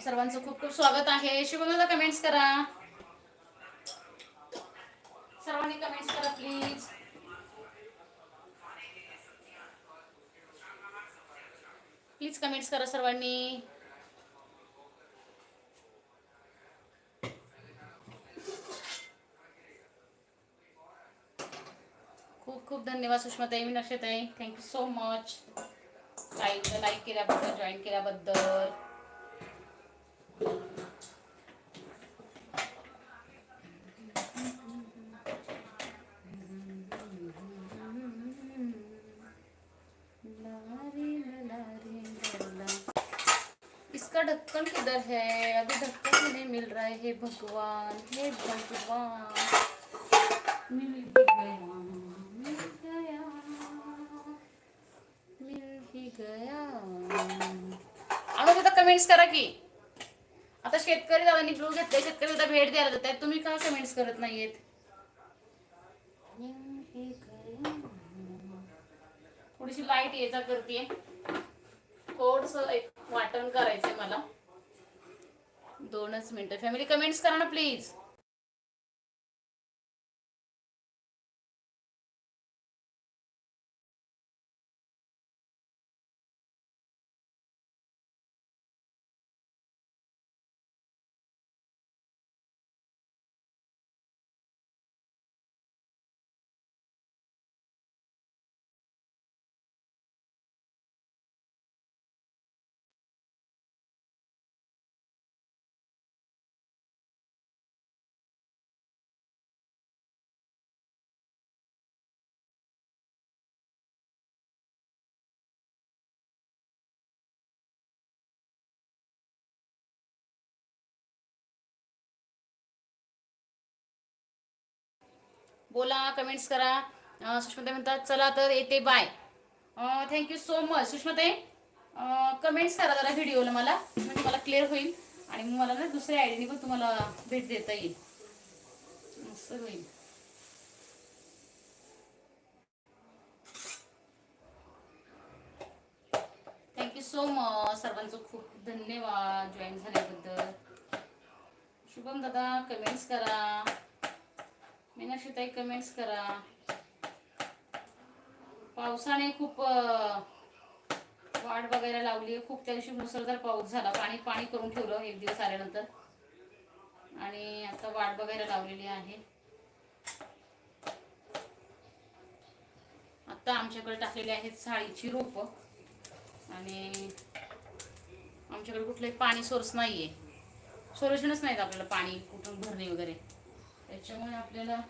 सर्वांचं खूप खूप स्वागत आहे. शुभमला कमेंट्स करा. सर्वांनी कमेंट्स करा प्लीज प्लीज कमेंट्स करा सर्वांनी. खूप खूप धन्यवाद सुषमाताई मी नक्षताई thank you so much like like केल्याबद्दल जॉईन केल्याबद्दल. ढक्कन किधर है? अभी ढक्कन नहीं मिल रहा है। हे भगवान हे भगवान। मिल ही गया मिल गया। मिल ही गया। अगं कमेंट्स करा की. आता शेतकरी दादांनी ब्लू घेतले शेतकरी दादा भेट द्यायला जात तुम्ही का कमेंट्स करत नाहीयेत? थोडीशी लाइट ये जा करते थोडस एक वाटण करायचंय मला. दोनच मिनिटं. फॅमिली कमेंट्स करा ना प्लीज बोला कमेंट्स करा. सुष्मताई सुष्मिता म्हणतात चला तर येते bye thank you so much सुष्मिताई comments करा जरा व्हिडिओला मला. म्हणजे मला क्लिअर होईल. आणि मग मला ना दुसऱ्या आयडीने पण तुम्हाला भेट देता येईल. असं होईल. थँक्यू सो मच सर्वांचं खूप धन्यवाद जॉईन झाल्याबद्दल. शुभम दादा कमेंट्स करा. मीनाक्षीताई कमेंट्स करा. पावसाने खूप वाढ वाट बघायला लावली खूप त्या दिवशी मुसळधार पाऊस झाला. पाणी पाणी करून ठेवलं एक दिवस आल्यानंतर. आणि आता वाट बघायला लावलेली आहे. आता आमच्याकडे टाकलेली आहेत साळीची रोप. आणि आमच्याकडे कुठलंही पाणी सोर्स नाहीये. सोल्युशनच नाहीत आपल्याला पाणी कुठून भरणे वगैरे. त्याच्यामुळे आपल्याला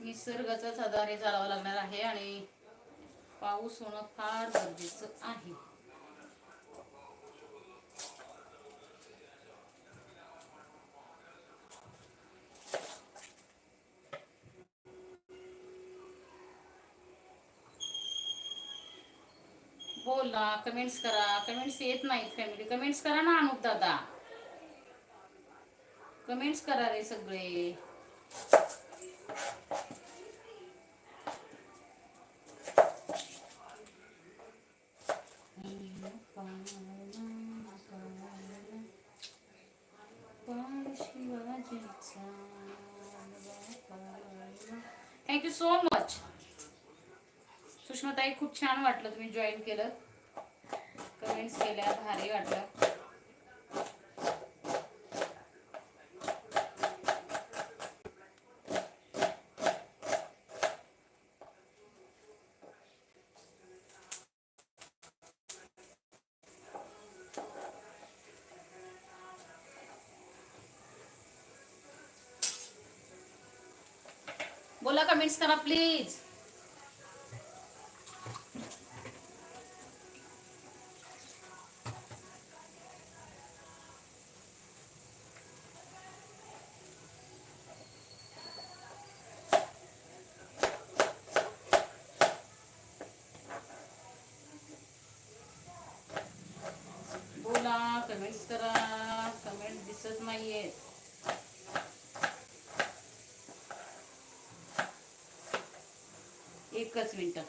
निसर्गाचाच आधारे चालावा लागणार आहे आणि पाऊस होणं फार गरजेचं आहे. बोला कमेंट्स करा कमेंट्स येत नाहीत फॅमिली कमेंट्स करा ना अनुप दादा. कमेंट्स करा रे सगळे. थँक्यू सो मच सुषमाताई खूप छान वाटलं तुम्ही जॉईन केलं. कमेंट्स केल्या भारी वाटलं. बोला कमेंट्स करा प्लीज बोला कमेंट्स करा कमेंट दिसत नाही आहेत एकच मिनटं.